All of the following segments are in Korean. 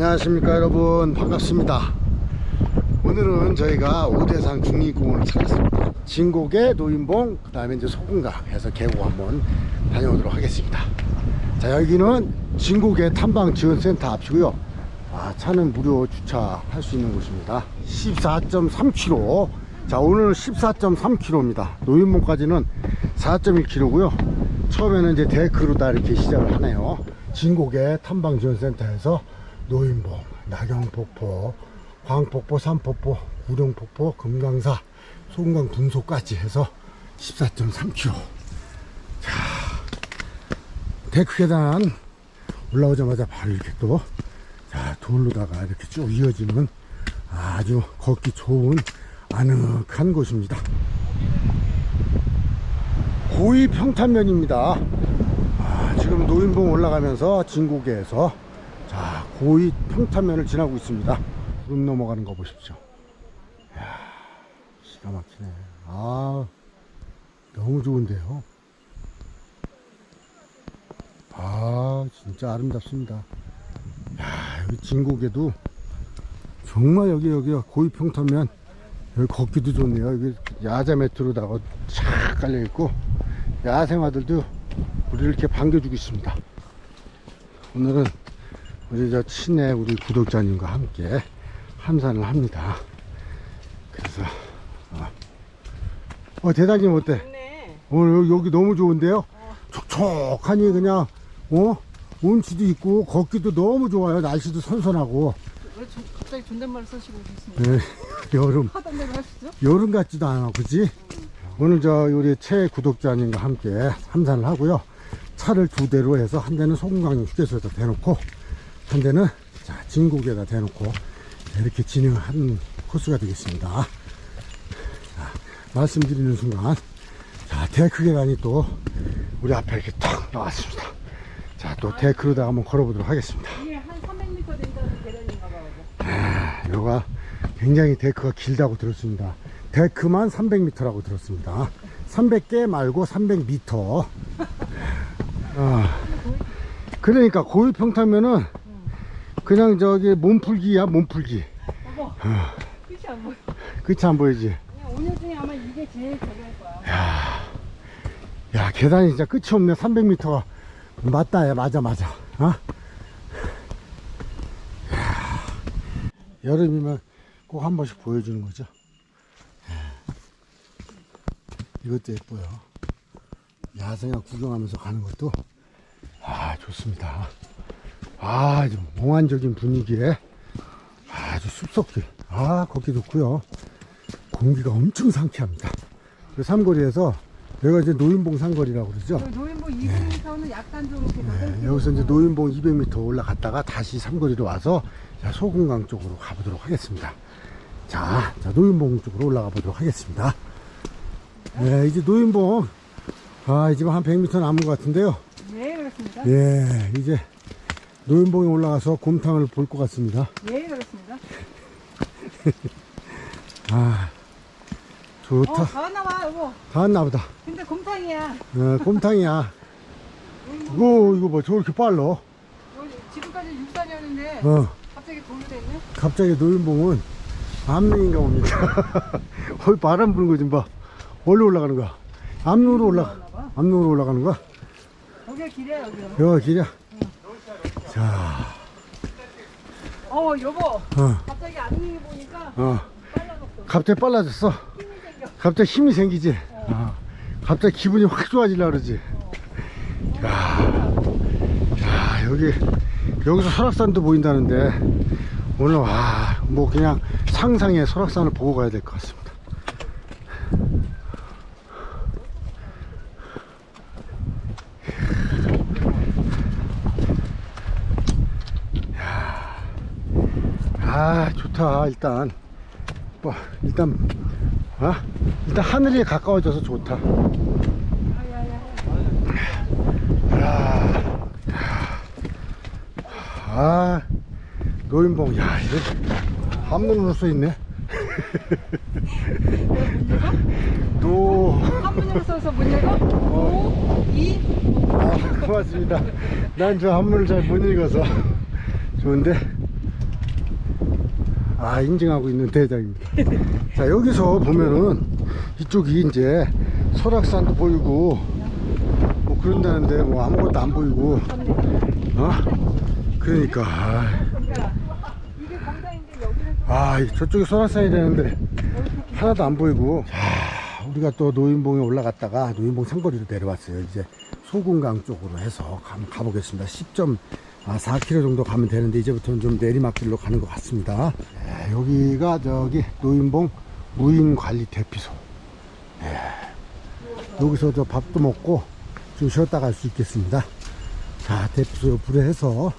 안녕하십니까 여러분. 반갑습니다. 오늘은 저희가 오대산 중립공원을 찾았습니다. 진곡의 노인봉 그 다음에 이제 소금강 해서 계곡 한번 다녀오도록 하겠습니다. 자 여기는 진곡의 탐방 지원센터 앞이고요. 아, 차는 무료 주차할 수 있는 곳입니다. 14.3km 자 오늘은 14.3km입니다. 노인봉까지는 4.1km고요. 처음에는 이제 데크로 다 이렇게 시작을 하네요. 진곡의 탐방지원센터에서 노인봉, 나경폭포, 광폭포, 삼폭포, 우령폭포, 금강사, 소금강 분소까지 해서 14.3km 자 데크 계단 올라오자마자 바로 이렇게 또 자, 돌로다가 이렇게 쭉 이어지는 아주 걷기 좋은 아늑한 곳입니다. 고위 평탄면입니다. 아, 지금 노인봉 올라가면서 진국에서 자, 고위 평탄면을 지나고 있습니다. 구름 넘어가는 거 보십시오. 이야, 기가 막히네. 아, 너무 좋은데요. 아, 진짜 아름답습니다. 야, 여기 진국에도 정말 여기 여기 고위 평탄면 여기 걷기도 좋네요. 여기 야자 매트로다가 쫙 깔려 있고 야생화들도 우리를 이렇게 반겨주고 있습니다. 오늘은 우리 저 친해 우리 구독자님과 함께 함산을 합니다. 그래서 어, 어 대장님 어때? 좋네. 오늘 여기, 여기 너무 좋은데요? 촉촉하니 그냥 어 운치도 있고 걷기도 너무 좋아요. 날씨도 선선하고 왜 조- 갑자기 존댓말을 쓰시고 계십니까? 네, 여름 하던 대로 하시죠? 여름 같지도 않아, 그지? 오늘 저 우리 최 구독자님과 함께 함산을 하고요. 차를 두 대로 해서 한 대는 소금강 휴게소에다 대놓고 한 대는 자 진국에다 대놓고 이렇게 진행한 코스가 되겠습니다. 자, 말씀드리는 순간 자 데크 계 단이 또 우리 앞에 이렇게 탁 나왔습니다. 자 또 데크로다가 한번 걸어보도록 하겠습니다. 이게 한 300m 된다는 계단인가 봐요. 아, 여가 굉장히 데크가 길다고 들었습니다. 데크만 300m라고 들었습니다. 300개 말고 300m. 아, 그러니까 고위 평타면은 그냥 저기 몸풀기야 몸풀기. 어머, 끝이 안 보여. 그치 안 보이지? 오늘 중에 아마 이게 제일 저럴 거야. 야 계단이 진짜 끝이 없네. 300m가 맞다 야 맞아 맞아. 어? 야, 여름이면 꼭 한 번씩 보여주는 거죠. 예. 이것도 예뻐요. 야생화 구경하면서 가는 것도 아 좋습니다. 아주 몽환적인 분위기에 아주 숲속길 아 걷기 좋고요. 공기가 엄청 상쾌합니다. 그 삼거리에서 여기가 이제 노인봉 상거리라고 그러죠. 그 노인봉 200m는 약간 좀 이렇게 네, 여기서 이제 노인봉 200m 올라갔다가 다시 삼거리로 와서 자, 소금강 쪽으로 가보도록 하겠습니다. 자, 자 노인봉 쪽으로 올라가 보도록 하겠습니다. 네, 이제 노인봉 아 이제 한 100m 남은 것 같은데요. 예, 그렇습니다. 예, 이제 노인봉에 올라가서 곰탕을 볼 것 같습니다. 예, 그렇습니다. 아, 어, 좋다. 다 왔나 봐, 여보. 다 왔나 보다. 근데 곰탕이야. 어, 곰탕이야. 이거, 이거 뭐 저렇게 빨라. 어, 여기 지금까지 육산이었는데 갑자기 돌이 됐네. 갑자기 노인봉은 암릉인가 봅니다. 거기 바람 부는 거좀 봐. 어디로 올라가는 거야? 암릉으로 올라, 봐. 암릉으로 올라가는 거야? 여기가 길이야, 여기가. 여기가 길이야. 자, 어, 여보. 어, 갑자기 안녕히 보니까 어. 빨라졌어. 갑자기 빨라졌어. 힘이 생겨. 갑자기 힘이 생기지. 어. 갑자기 기분이 확 좋아지려 그러지. 야, 야, 여기, 여기서 설악산도 보인다는데, 오늘, 와, 뭐 그냥 상상의 설악산을 보고 가야 될 것 같습니다. 아, 좋다, 일단. 뭐, 일단, 어? 일단 하늘이 가까워져서 좋다. 야, 아, 노인봉, 야, 이거 한문으로 써 있네. 노, 한문으로 써서 못 읽어? 오, 이, 아, 고맙습니다. 난 저 한문을 잘 못 읽어서. 좋은데? 아 인증하고 있는 대장입니다. 자 여기서 보면은 이쪽이 이제 설악산도 보이고 뭐 그런다는데 뭐 아무것도 안 보이고 어? 그러니까 아, 저쪽에 설악산이 되는데 하나도 안 보이고. 자 우리가 또 노인봉에 올라갔다가 노인봉 상거리로 내려왔어요. 이제 소금강 쪽으로 해서 가보겠습니다 10.4km 정도 가면 되는데 이제부터는 좀 내리막길로 가는 것 같습니다. 네, 여기가 저기 노인봉 무인관리 대피소. 네. 여기서 저 밥도 먹고 좀 쉬었다 갈 수 있겠습니다. 자 대피소 불에 해서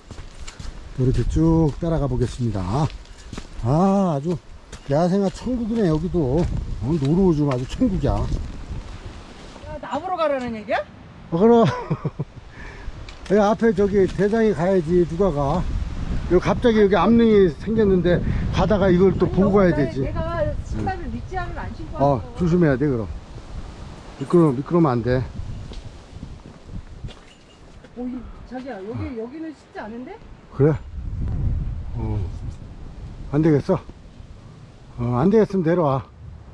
이렇게 쭉 따라가 보겠습니다. 아 아주 야생화 천국이네 여기도. 어, 노루오줌 아주 천국이야. 야, 나무로 가라는 얘기야? 어, 그럼 여기 앞에 저기 대장이 가야지 누가 가 여기 갑자기 여기 암릉이 생겼는데 가다가 이걸 또 보고 가야 되지 내가 신발을 밑지하면 안 신고 어 왔어. 조심해야 돼 그럼 미끄러, 미끄러면 안돼 오, 이, 자기야 여기 여기는 쉽지 않은데? 그래? 어. 안 되겠어? 어, 안 되겠으면 내려와.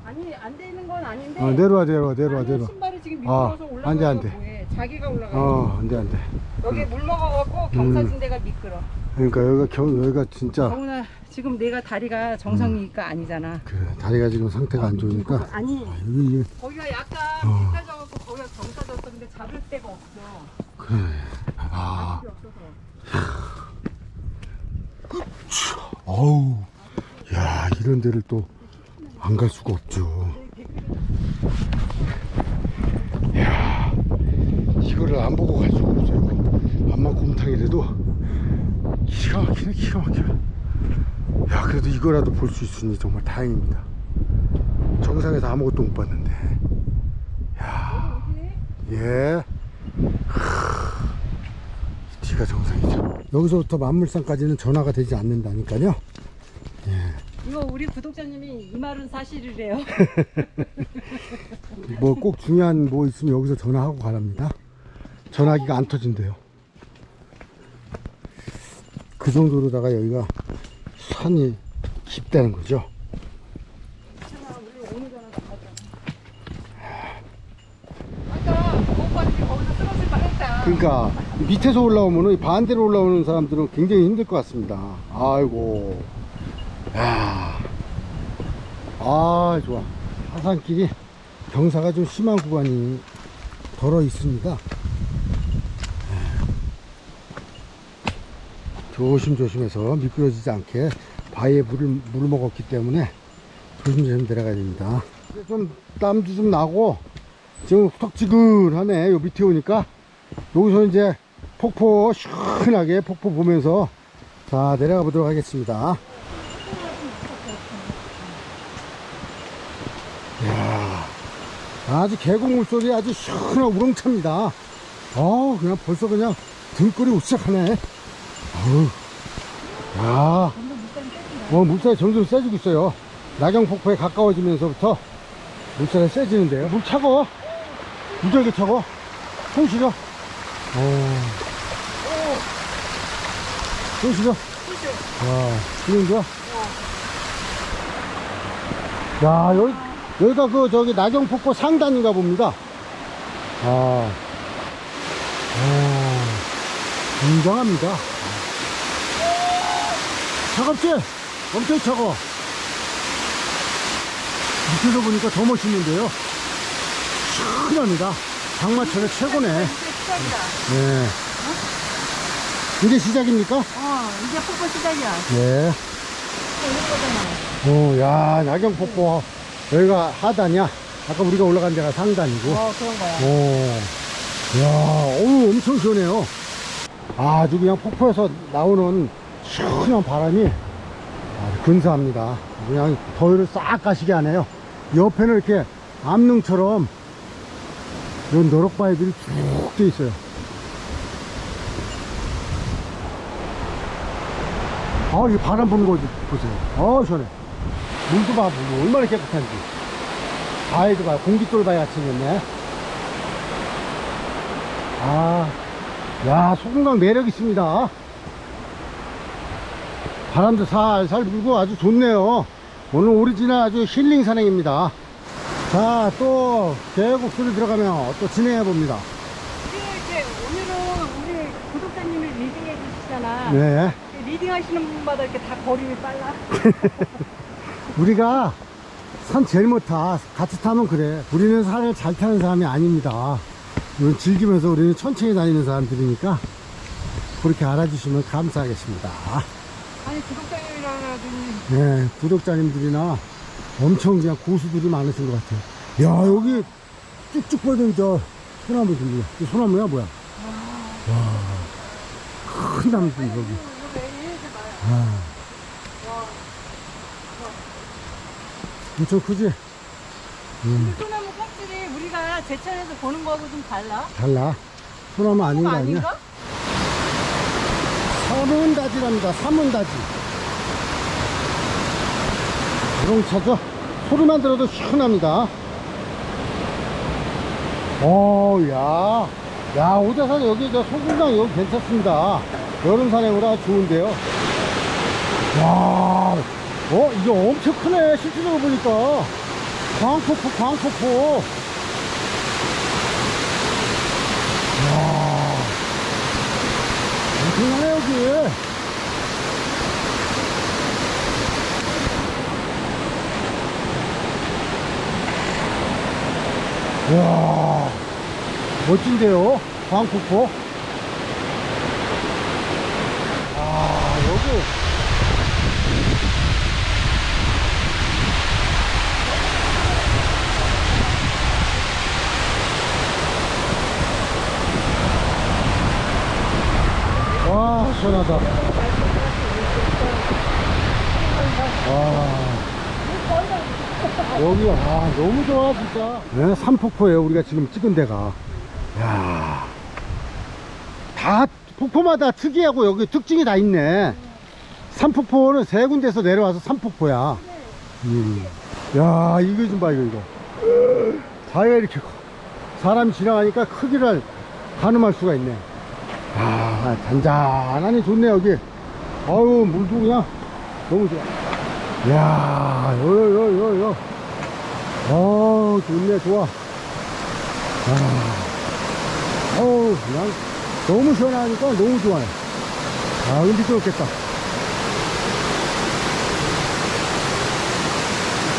아니 안 되는 건 아닌데. 어, 내려와, 내려와, 내려와, 내려와. 신발이 지금 아, 미끄러워서 올라가. 안 돼, 안 돼. 뭐해? 자기가 올라가. 어, 안 돼, 안 돼. 여기 물 먹어갖고 경사진 데가 미끄러. 그러니까 여기가 경, 여기가 진짜 정훈아 지금 내가 다리가 정상이니까 아니잖아. 그 다리가 지금 상태가 안 좋으니까 아니 아, 여기, 여기 거기가 약간 어. 비싸져갖고 거기가 경사졌어. 근데 잡을 데가 없어. 그래. 아, 없어서. 어우, 야, 이런 데를 또 안 갈 수가 없죠. 야, 이거를 안 보고 갈 수가 없어요. 암만 곰탕이라도 기가 막히네, 기가 막혀. 야, 그래도 이거라도 볼 수 있으니 정말 다행입니다. 정상에서 아무것도 못 봤는데. 야, 예. 하, 뒤가 정상이죠. 여기서부터 만물산까지는 전화가 되지 않는다니까요. 이거 우리 구독자님이 이 말은 사실이래요. 뭐 꼭 중요한 뭐 있으면 여기서 전화하고 가랍니다. 전화기가 안 터진대요. 그 정도로다가 여기가 산이 깊다는 거죠. 그. 그러니까 밑에서 올라오면은 이 반대로 올라오는 사람들은 굉장히 힘들 것 같습니다. 아이고, 야, 아 좋아. 하산길이 경사가 좀 심한 구간이 덜어 있습니다. 조심조심해서 미끄러지지 않게 바위에 물을, 물을 먹었기 때문에 조심조심 내려가야 됩니다. 좀 땀도 좀 나고 지금 후덕지근하네. 요 밑에 오니까 여기서 이제 폭포 시원하게 폭포 보면서 자 내려가 보도록 하겠습니다. 이야, 아주 계곡 물소리 아주 시원하고 우렁찹니다. 어 그냥 벌써 그냥 등골이 오싹하네. 어우, 야, 어, 물살이 점점 세지고 있어요. 나경폭포에 가까워지면서부터 물살이 세지는데요. 물 차고, 무지하게 차고, 손 시려. 어. 손 시려. 와, 지금 좋아. 야, 여기, 여기가 그, 저기, 나경폭포 상단인가 봅니다. 아. 어, 굉장합니다. 차갑지? 엄청 차가워. 밑에서 보니까 더 멋있는데요. 시원합니다. 장마철에 최고네. 시작이다. 네. 이제 시작입니까? 어, 이제 폭포 시작이야. 네. 어, 야, 나경폭포. 여기가 하단이야. 아까 우리가 올라간 데가 상단이고. 어, 그런 거야. 오. 야, 어우, 엄청 시원해요. 아주 그냥 폭포에서 나오는 시원한 바람이 아주 근사합니다. 그냥 더위를 싹 가시게 하네요. 옆에는 이렇게 암릉처럼 이런 너럭바위들이 쭉 돼 있어요. 아, 이 바람 부는 거 보세요. 어, 시원해. 물도 봐, 물 얼마나 깨끗한지. 바위도 봐, 공기돌 바위 같이 생겼네. 아, 야, 소금강 매력 있습니다. 바람도 살살 불고 아주 좋네요. 오늘 오리지널 아주 힐링 산행입니다. 자, 또 계곡수를 들어가면 또 진행해 봅니다. 이렇게 오늘은 우리 구독자님이 리딩해 주시잖아. 네. 리딩 하시는 분마다 이렇게 다 걸음이 빨라. 우리가 산 제일 못 타. 같이 타면 그래. 우리는 산을 잘 타는 사람이 아닙니다. 이건 즐기면서 우리는 천천히 다니는 사람들이니까 그렇게 알아주시면 감사하겠습니다. 아니 구독자님이라 하더니 네, 구독자님들이나 엄청 그냥 고수들이 많으신 것 같아요. 야, 여기 쭉쭉 뻗은 저 소나무 들이 소나무야, 뭐야? 와, 큰 여기. 왜 이렇게 많아? 아. 엄청 크지? 음, 이 소나무 껍질이 우리가 제천에서 보는 거하고 좀 달라. 달라. 소나무 아닌 거 아니야? 아닌가? 삼은다지랍니다. 삼은다지. 자동차죠? 소리만 들어도 시원합니다. 오, 야. 야, 오대산 여기 저 소금강 여기 괜찮습니다. 여름 산행으로 좋은데요. 와, 어, 이게 엄청 크네. 실제로 보니까. 광폭포, 광폭포. 야 엄청나네, 여기. 와 멋진데요 광폭포 아 여기 와 시원하다. 와 여기 아 너무 좋아 진짜. 네, 삼폭포예요 우리가 지금 찍은 데가. 야. 다 폭포마다 특이하고 여기 특징이 다 있네. 삼폭포는 세 군데서 내려와서 삼폭포야. 음. 야 이거 좀 봐 이거 이거. 다리가 이렇게 커 사람이 지나가니까 크기를 가늠할 수가 있네 아 잔잔하니 좋네 여기 아유 물도 그냥 너무 좋아 야, 요, 요, 요, 요. 어, 좋네, 좋아. 아, 어우, 그냥 너무 시원하니까 너무 좋아요. 아, 근데 미끄럽겠다.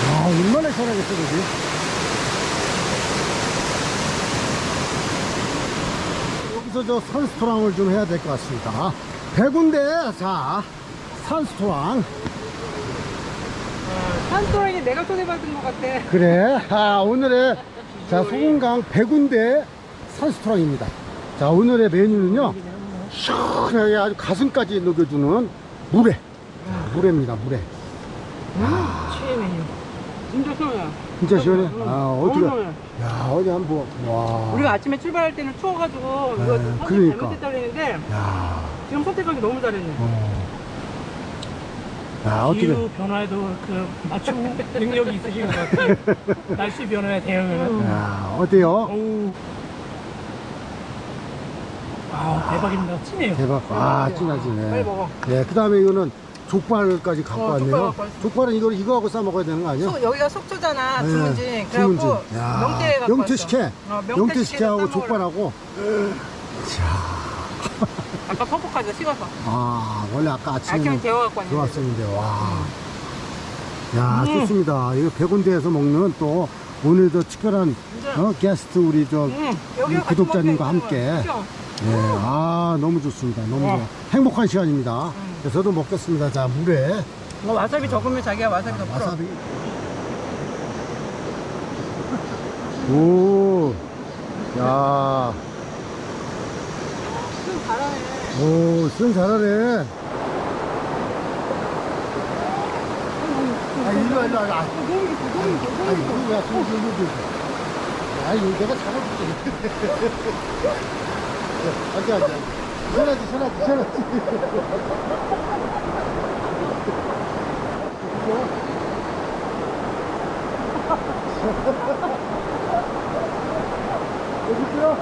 아, 얼마나 시원하겠어, 그지? 여기서 저 산스토랑을 좀 해야 될 것 같습니다. 배군데, 자, 산스토랑. 산소랑이 내가 손해받은 것 같아. 그래. 아, 오늘의 자 소금강 백운대 산스토랑입니다. 자 오늘의 메뉴는요 시원하게 아주 가슴까지 녹여주는 물회. 자, 물회입니다. 물회. 최애 메뉴. 진짜 시원해. 진짜 시원해. 아 어떻게? 너무 시원해. 야 어디 한 번. 와. 우리가 아침에 출발할 때는 추워가지고 이거 네, 선택 그러니까. 잘못했다 그랬는데 야. 지금 선택하기 너무 잘했네. 어. 야 어떻게? 기후 변화에도 그 맞춤 능력이 있으신 것 같아요. 날씨 변화에 대응하는. 야 어때요? 어우. 아 대박입니다. 진해요. 대박. 아 빨리 진하지네. 먹어. 예. 그 다음에 이거는 족발까지 갖고 어, 왔네요. 족발 갖고 왔어. 족발은 이거 이거하고 싸 먹어야 되는 거 아니야? 소, 여기가 속초잖아. 네, 주문진. 그래갖고 야, 명태 갖고 명태식혜. 왔어. 어, 명태 명태식혜하고 식혜를 싸 먹으려고. 족발하고. 아까 퍽퍽하죠 식어서. 아, 원래 아까 아침에 아침에 데워갖고 왔는데. 들어왔었는데, 와. 야, 음. 좋습니다. 이거 백운대에서 먹는 또 오늘도 특별한 진짜. 어, 게스트 우리 저 응. 우리 여기가 같이 구독자님과 함께. 거야. 그죠? 예, 아, 너무 좋습니다. 너무 와. 좋아. 행복한 시간입니다. 음. 저도 먹겠습니다. 자, 물에 뭐 와사비 적으면 자기가 와사비 더 풀어. 와사비. 오, 야, 좀 잘하네. 오, 수영 잘하네. 아, 일로 와, 일로 와. 아, 이쁘, 너무 아니, 이쁘. 이거 야, 저기, 저기. 아, 이거 내가 잡아줄게. 앉아, 앉아. 시원하지, 시원하지, 시원하지. 여기 있어요?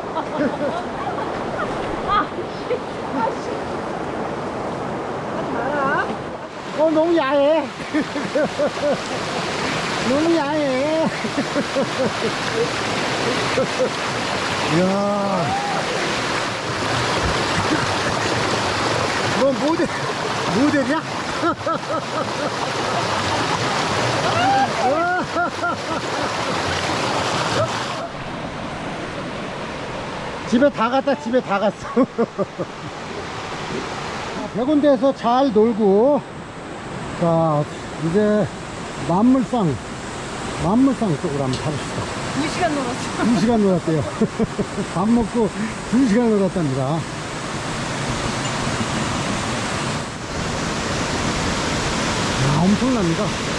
하지 마라. 어, 너무 야해. 너무 야해. 이야. 너 모델, 모델이야? 집에 다 갔다 집에 다 갔어. 백운대에서 잘 놀고, 자, 이제 만물상, 만물상 쪽으로 한번 가봅시다. 2시간 놀았어. 2시간 놀았대요. 밥 먹고 2시간 놀았답니다. 엄청납니다.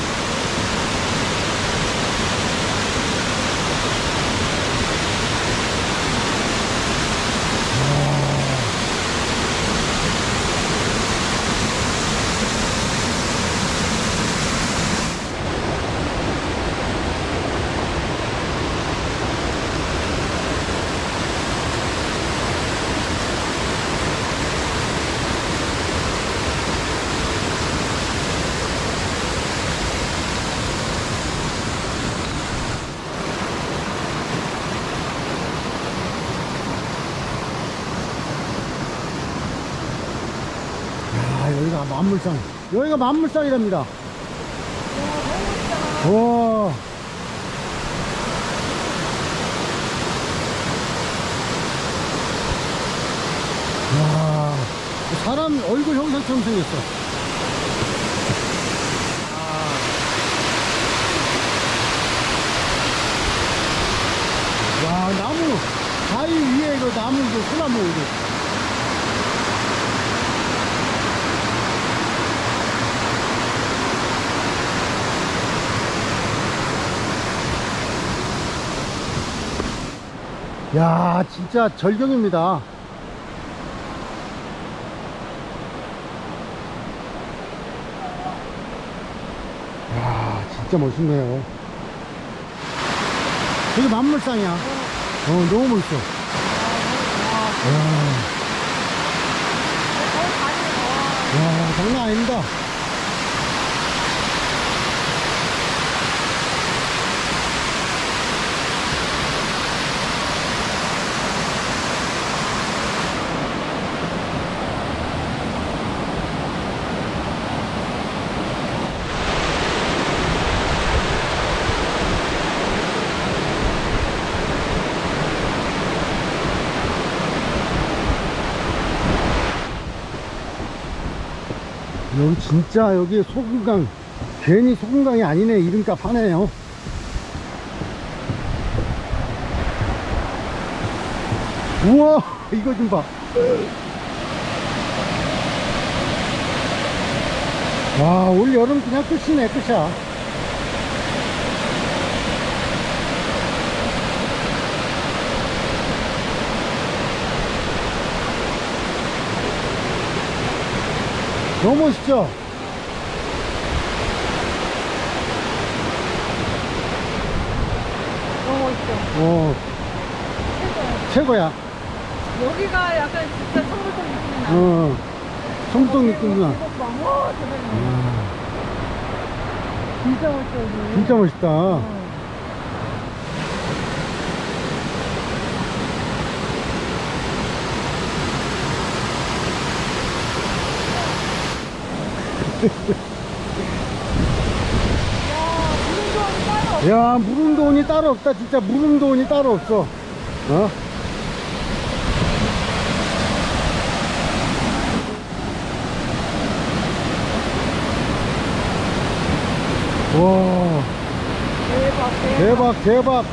만물상. 여기가 만물상이랍니다. 와. 야, 사람 얼굴 형상처럼 생겼어. 와, 나무, 바위 위에 이거 나무, 이거 소나무, 이거. 야 진짜 절경입니다. 야 진짜 멋있네요. 여기 만물상이야. 어 너무 멋있어. 와, 와 장난 아닙니다 진짜 여기 소금강 괜히 소금강이 아니네 이름값 하네요. 우와 이거 좀봐. 와 올 여름 그냥 끝이네 끝이야 너무 멋있죠? 너무 멋있어. 어, 최고야. 여기가 약간 진짜 성물동 느낌이 나. 어, 성동 느낌이나. 이거 봐. 와, 대박이야. 진짜 여기. 진짜 멋있다. 어. 야, 무릉도원이 따로 없다. 진짜 무릉도원이 따로 없어. 어? 와, 대박, 대박. 대박,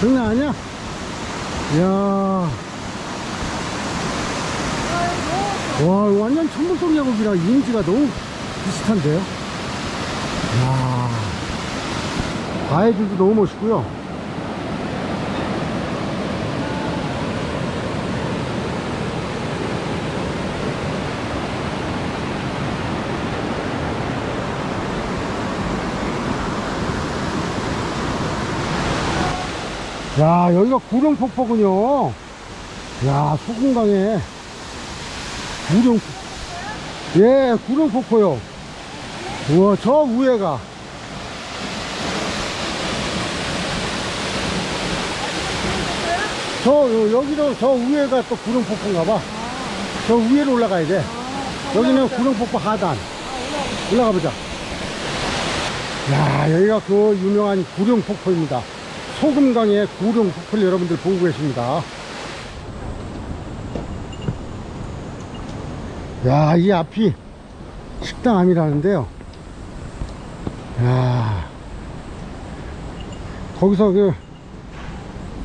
장난 아니야? 이야. 와, 완전 천물성 계곡이랑 이미지가 너무 비슷한데요? 이야. 바위들도 너무 멋있고요. 야, 여기가 구룡폭포군요. 야, 소금강에 구룡, 예, 구룡폭포요. 우와, 저 위에가. 저, 요- 여기도 저 위에가 또 구룡폭포인가 봐. 저 위로 올라가야 돼. 여기는 구룡폭포 하단. 올라가 보자. 야, 여기가 그 유명한 구룡폭포입니다. 소금강의 구룡 폭포를 여러분들 보고 계십니다. 야, 이 앞이 식당 암이라는데요. 야, 거기서 그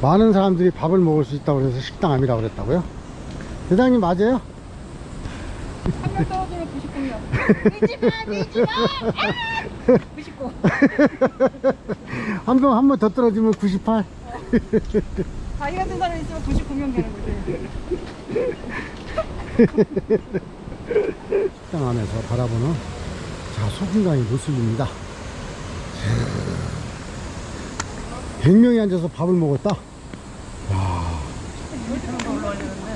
많은 사람들이 밥을 먹을 수 있다고 해서 식당 암이라고 그랬다고요? 대장님 맞아요? 한명 떨어지면 99명. 뛰지마, 뛰지마! 아! 99. 한 번, 한번 더 떨어지면 98? 자기 같은 사람 있으면 99명 되는 거지. 식당 안에서 바라보는 자 소금강의 모습입니다 100명이 앉아서 밥을 먹었다 야.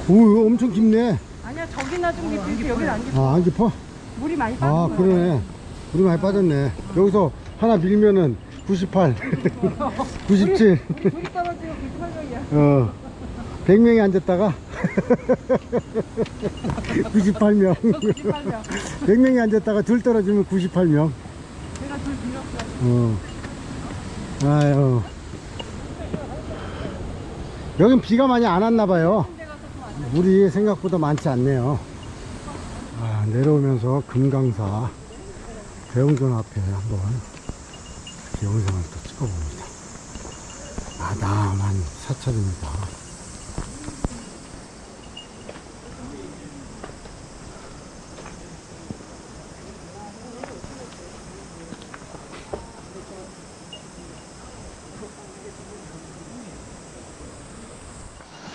오 이거 엄청 깊네 아니야, 저기나 좀 깊이 여기는 안 깊어. 아안 깊어? 물이 많이 아 빠진 거야. 그러네 물이 많이 빠졌네 여기서 하나 밀면은 98 97 물이 떨어지면 98명이야. 어 100명이 앉았다가 98명 98명. 100명이 앉았다가 둘 떨어지면 98명 내가 둘 빌렸어. 어. 아유. 여긴 비가 많이 안 왔나 봐요. 물이 생각보다 많지 않네요. 아, 내려오면서 금강사 대웅전 앞에 한번 이렇게 영상을 또 찍어봅니다. 아담한 사찰입니다.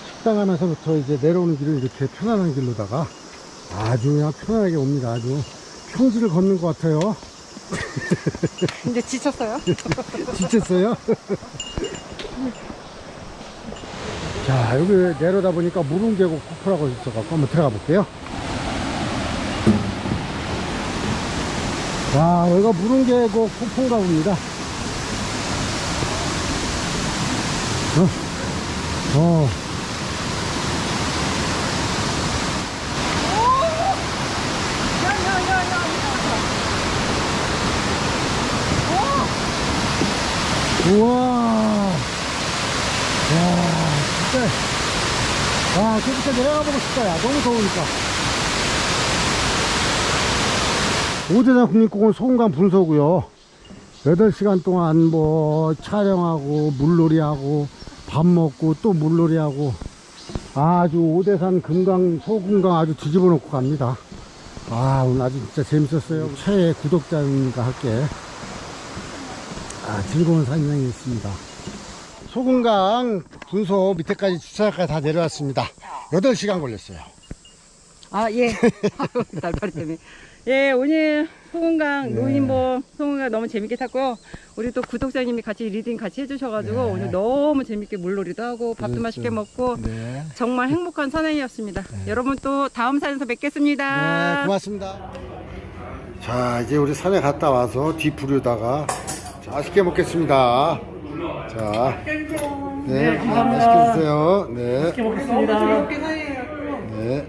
식당 하면서부터 이제 내려오는 길을 이렇게 편안한 길로다가 아주 그냥 편안하게 옵니다. 아주 평지를 걷는 것 같아요. 이제 지쳤어요? 지쳤어요? 자, 여기 내려다 보니까 무릉계곡 폭포라고 있어갖고 한번 들어가 볼게요. 와, 여기가 무릉계곡 폭포인가 봅니다. 어, 어. 우와. 야, 진짜. 와, 저부터 내려가 보고 싶다, 야. 너무 더우니까. 오대산 국립공원 소금강 분소고요 8시간 동안 뭐 촬영하고 물놀이하고 밥 먹고 또 물놀이하고 아주 오대산 금강 소금강 아주 뒤집어 놓고 갑니다. 아, 오늘 아주 진짜 재밌었어요. 최애 구독자님과 함께 아, 즐거운 산행이었습니다. 소금강 분소 밑에까지 주차장까지 다 내려왔습니다. 8시간 걸렸어요. 아, 예. 날파리 때문에. 예, 오늘 소금강, 네. 노인보 소금강 너무 재밌게 탔고요. 우리 또 구독자님이 같이 리딩 같이 해주셔가지고 네. 오늘 너무 재밌게 물놀이도 하고 밥도 그렇죠. 맛있게 먹고 네. 정말 행복한 산행이었습니다. 여러분 또 다음 산에서 뵙겠습니다. 네, 고맙습니다. 자, 이제 우리 산에 갔다 와서 뒤부르다가 자, 맛있게 먹겠습니다. 자, 네, 맛있게 드세요. 네, 이렇게 먹겠습니다. 네.